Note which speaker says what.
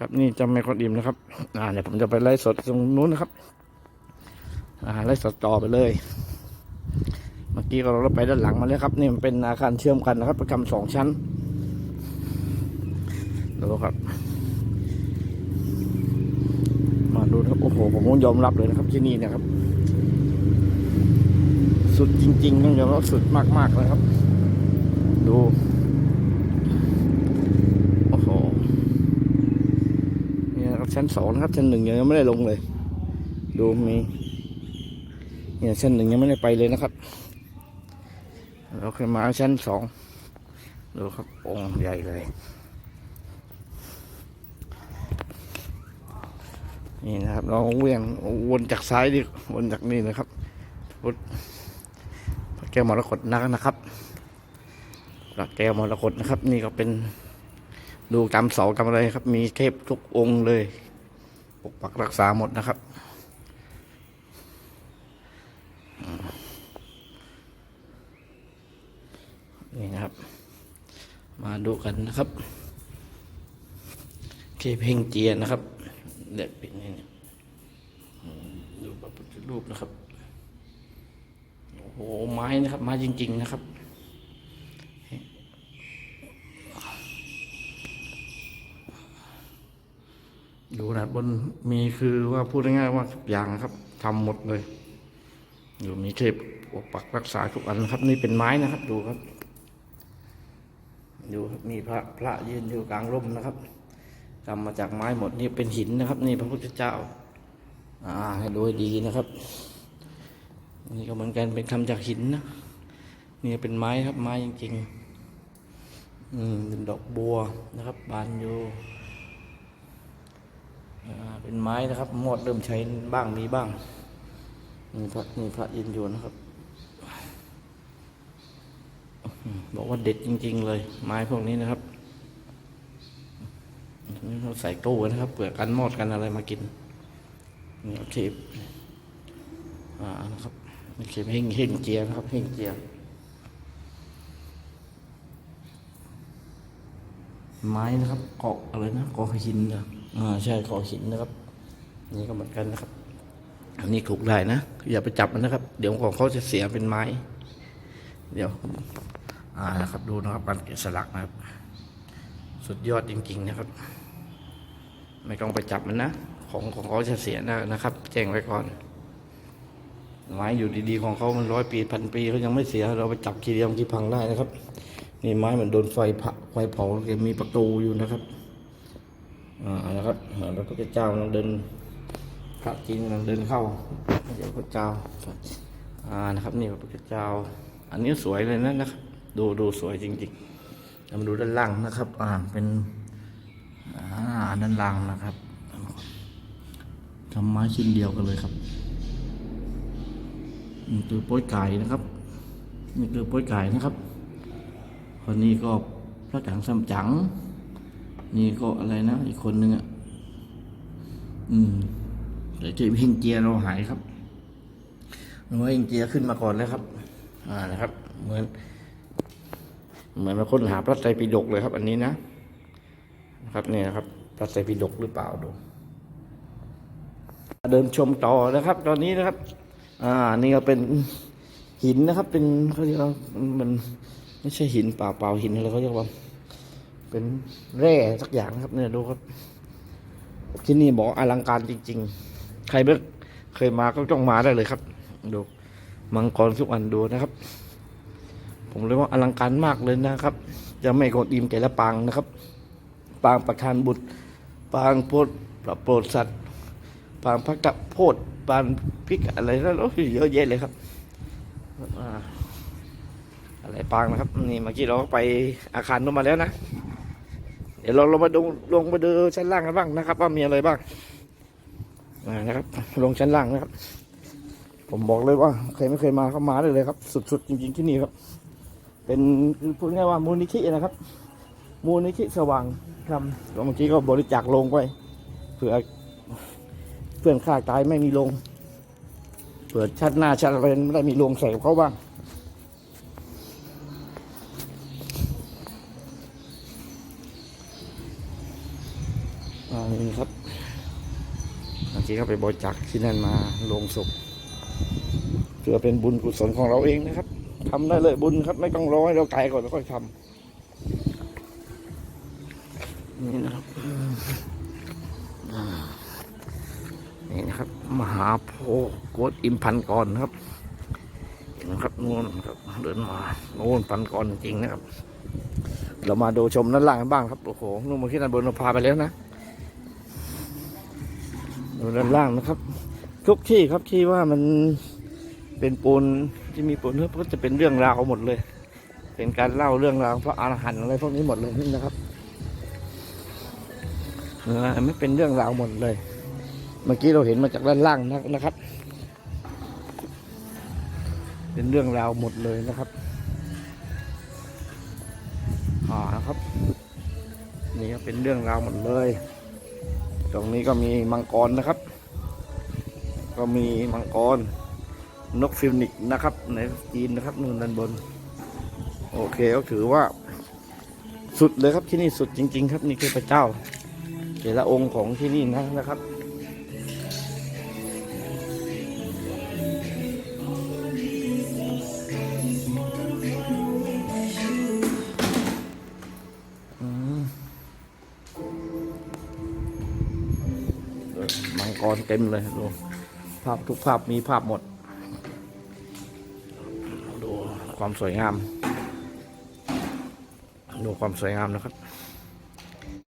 Speaker 1: ครับนี่จะไม่คนอิ่มนะครับอ่าเดี๋ยวผมจะไปไล่สดตรงนู้นนะครับ อ่าไล่สดต่อไปเลย เมื่อกี้เราไปด้านหลังมาแล้วครับ นี่มันเป็นอาคารเชื่อมกันนะครับประจำสองชั้นดูครับ มาดูนะครับโอ้โหผมต้องยอมรับเลยนะครับที่นี่นะครับ สุดจริงๆต้องยอมรับสุดมากๆเลยครับ ดู โอ้โหเนสองนะครับชั้นหนึ่งยังไม่ได้ลงเลย ดูมีเนี่ยชั้นหนึ่งยังไม่ได้ไปเลยนะครับ เราขึ้นมาชั้นสองดูครับองค์ใหญ่เลย นี่นะครับ เราเวียงวนจากซ้ายดิวนจากนี่นะครับพุทธแก้วมรกตนักนะครับพระแก้วมรกตนะครับ นี่ก็เป็นดูตามเสาตามอะไรครับ มีเทพทุกองค์เลย กปักรักษาหมดนะครับนี่นะครับ มาดูกันนะครับเทพเฮงเจียนะครับเด็กป็นนี่ดูพระพุทธรูปนะครับโอ้โหไม้นะครับ ไม้จริง ๆ นะครับ ดูนะบนมีคือว่าพูดง่ายๆว่าทุกอย่างครับทำหมดเลย อยู่มีเทพปกปักรักษาทุกอันนะครับ นี่เป็นไม้นะครับ ดูครับ ดูครับมีพระพระยืนอยู่กลางร่มนะครับทำมาจากไม้หมดนี่เป็นหินนะครับ นี่พระพุทธเจ้า อ่าให้ดูดีนะครับนี่ก็เหมือนกันเป็นคำจากหินนะนี่เป็นไม้ครับไม้จริงๆอืมดอกบัวนะครับ บานอยู่ เป็นไม้นะครับ หมดเริ่มใช้บ้างมีบ้างนี่พระนี่พระยืนอยู่นะครับ บอกว่าเด็ดจริง ๆ เลย ไม้พวกนี้นะครับนี่เราใส่ตู้นะครับเปลือกกันมอดกันอะไรมากินนี่โอเคอ่านะครับนี่คือเฮงเฮงเจียนะครับเฮงเจียไม้นะครับเกาะอะไรนะเกาะหินนะ อ่าใช่เกาะหินนะครับ นี่ก็เหมือนกันนะครับ อันนี้ถูกได้นะ อย่าไปจับมันนะครับ เดี๋ยวของเขาจะเสียเป็นไม้ เดี๋ยว อ่านะครับ ดูนะครับการแกะสลักนะครับ สุดยอดจริง ๆ นะครับ ไม่ต้องไปจับมันนะ ของของเขาจะเสียนะนะครับ แจ้งไว้ก่อนไม้อยู่ดีๆของเขามันร้อยปีพันปีเขายังไม่เสีย เราไปจับทีเดียวที่พังได้นะครับ นี่ไม้เหมือนโดนไฟเผาไฟเผายังมีประตูอยู่นะครับ อ่านะครับแล้วพระเจ้ากำลังเดินพระจีนกำลังเดินเข้าเดี๋ยวพระเจ้าอ่านะครับ นี่พระเจ้า อันนี้สวยเลยนะนะครับ ดูดูสวยจริงๆเรามาดูด้านล่างนะครับ อ่าเป็นอ่าด้านล่างนะครับทำไม้ชิ้นเดียวกันเลยครับนี่คือโป้ยไก่นะครับนี่คือโป้ยไก่นะครับคนนี้ก็พระจังซัมจั๋ง นี่ก็อะไรนะอีกคนนึงอะ อืมเดี๋ยวเจมเฮงเจียเราหายครับเมื่อเฮงเจียขึ้นมาก่อนแล้วครับ อ่านะครับ เหมือน เหมือนมาค้นหาพระไตรปิฎกเลยครับ อันนี้นะนะครับนี่นะครับพระไตรปิฎกหรือเปล่าดูเดินชมต่อนะครับ ตอนนี้นะครับ อ่า นี่ก็เป็นหินนะครับ เป็นเขาเรียกว่ามันไม่ใช่หินเปล่าเปล่าหินอะไรเขาเรียกว่า เป็นแร่สักอย่างครับเนี่ยดูครับ ที่นี่บอกอลังการจริง ๆ ใครไม่เคยมาก็ต้องมาได้เลยครับ ดู มังกรทุกอันดูนะครับ ผมเลยว่าอลังการมากเลยนะครับ จะไม่กดอิมแต่ละปางนะครับ ปางประธานบุตร ปางโพดปรับโปรดสัตว์ ปางพระกับโพดปางพริกอะไรนั่นโอ้ยเยอะแยะเลยครับอะไรปางนะครับ นี่เมื่อกี้เราก็ไปอาคารนู้นมาแล้วนะ ดี๋ยวเราลงมาดูลงมาดูชั้นล่างกันบ้างนะครับ ว่ามีอะไรบ้างนะครับ ลงชั้นล่างนะครับ ผมบอกเลยว่าใครไม่เคยมาเข้ามาได้เลยครับ สุดๆจริง ๆที่นี่ครับ เป็นพูดง่ายว่ามูลนิธินะครับ มูลนิธิสว่างทำแล้วเมื่อกี้ก็บริจาคลงไปเผื่อเพื่อนข้าตายไม่มีลงเผื่อชาติหน้าชาติอะไรไม่ได้มีลงใส่เขาบ้างอ อ่านี่ครับ เมื่เขาไปบริจาคที่นั่นมาลงศพเพื่อเป็นบุญกุศลของเราเองนะครับทำได้เลยบุญครับ ไม่ต้องรอให้เราตายก่อนแล้วค่อยทำนี่นะครับนี่นะครับ มหาโพธิ์โกดอิมพันกรนครับเห็นไหมครับนู่นครับเดินมาโน่นพันกรจริงนะครับ เรามาดูชมด้านล่างบ้างครับโอ้โหนู่นมาที่ด้านบนเราพาไปแล้วนะ ดูด้านล่างนะครับทุกที่ครับที่ว่ามันเป็นปูนที่มีปูนก็จะเป็นเรื่องราวหมดเลย เป็นการเล่าเรื่องราวพระอรหันต์อะไรพวกนี้หมดเลยนี่นะครับเออไม่เป็นเรื่องราวหมดเลย เมื่อกี้เราเห็นมาจากด้านล่างนะนะครับ เป็นเรื่องราวหมดเลยนะครับอ่านะครับ นี่ก็เป็นเรื่องราวหมดเลย ตรงนี้ก็มีมังกรนะครับ ก็มีมังกร นกฟิลนิกนะครับ ในจีนนะครับนู่นด้านบน โอเคก็ถือว่า สุดเลยครับที่นี่สุดจริง ๆ ครับนี่คือพระเจ้าแต่ละองค์ของที่นี่นะนะครับ มังกรเต็มเลยดูภาพทุกภาพมีภาพหมด ดูความสวยงาม ดูความสวยงามนะครับ